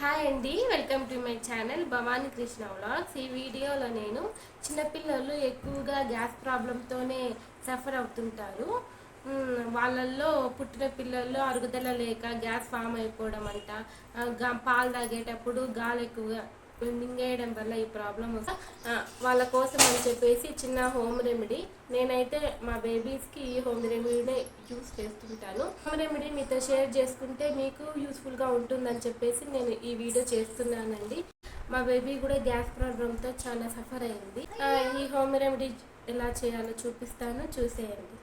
Hi అండి welcome to my channel Bhavani Krishna vlogs ఈ వీడియోలో నేను చిన్నపిల్లలు ఎక్కువగా గ్యాస్ ప్రాబ్లంతోనే సఫర్ అవుతుంటారు. వాళ్ళల్లో పుట్టిన పిల్లల్లో అరుగుదల లేక గ్యాస్ ఫామ్ అయిపోవడం అంట. పాలు తాగేటప్పుడు గాలి ఎక్కువగా మింగేయడం వల్ల ఈ ప్రాబ్లం వాళ్ళ కోసం అని చెప్పేసి చిన్న హోమ్ రెమెడీ నేనైతే మా బేబీస్కి ఈ హోమ్ రెమెడీనే యూస్ చేస్తుంటాను. హోమ్ రెమెడీ మీతో షేర్ చేసుకుంటే మీకు యూస్ఫుల్గా ఉంటుందని చెప్పేసి నేను ఈ వీడియో చేస్తున్నానండి. మా బేబీ కూడా గ్యాస్ ప్రాబ్లంతో చాలా సఫర్ అయింది. ఈ హోమ్ రెమెడీ ఎలా చేయాలో చూపిస్తాను. చూసేయండి.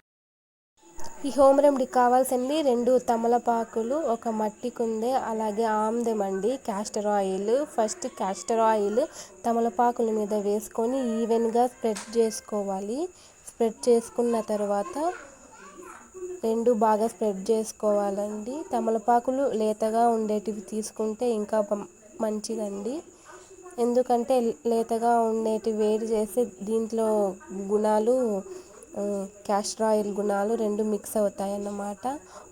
ఈ హోమ్ రెమెడీ కావాల్సింది రెండు తమలపాకులు ఒక మట్టి కుందే అలాగే ఆమ్దం అండి castor oil first castor oil తమలపాకుల మీద వేసుకొని ఈవెన్గా స్ప్రెడ్ చేసుకోవాలి. స్ప్రెడ్ చేసుకున్న తర్వాత రెండు బాగా స్ప్రెడ్ చేసుకోవాలండి. తమలపాకులు లేతగా ఉండేటివి తీసుకుంటే ఇంకా మంచిదండి. ఎందుకంటే లేతగా ఉండేటివి వేడి చేసి దీంట్లో గుణాలు క్యాస్టర్ ఆయిల్ గుణాలు రెండు మిక్స్ అవుతాయి అన్నమాట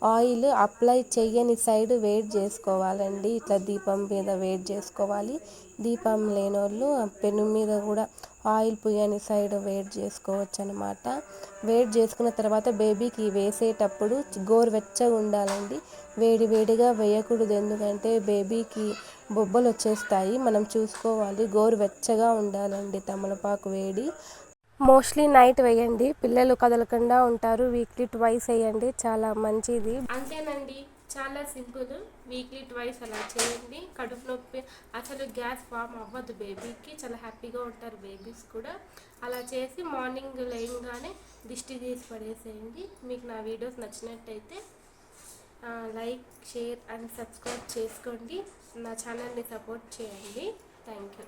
ఆయిల్ అప్లై చేయని సైడ్ వేడి చేసుకోవాలండి. ఇట్లా దీపం మీద వేడి చేసుకోవాలి. దీపం లేని వాళ్ళు పెను మీద కూడా ఆయిల్ పుయ్యని సైడ్ వేడి చేసుకోవచ్చు అనమాట వేడి చేసుకున్న తర్వాత బేబీకి వేసేటప్పుడు గోరువెచ్చగా ఉండాలండి. వేడి వేడిగా వేయకూడదు. ఎందుకంటే బేబీకి బొబ్బలు వచ్చేస్తాయి. మనం చూసుకోవాలి. గోరువెచ్చగా ఉండాలండి తమలపాకు వేడి. మోస్ట్లీ నైట్ వేయండి. పిల్లలు కదలకుండా ఉంటారు. వీక్లీ ట్వైస్ వేయండి. చాలా మంచిది. అంతేనండి. చాలా సింపుల్. వీక్లీ ట్వైస్ అలా చేయండి. కడుపు నొప్పి అసలు గ్యాస్ ఫామ్ అవ్వదు బేబీకి చాలా హ్యాపీగా ఉంటారు బేబీస్ కూడా. అలా చేసి మార్నింగ్ లేయంగానే దిష్టి తీసి పడేసేయండి. మీకు నా వీడియోస్ నచ్చినట్టయితే లైక్ షేర్ అండ్ సబ్స్క్రైబ్ చేసుకోండి. నా ఛానల్ని సపోర్ట్ చేయండి. Thank you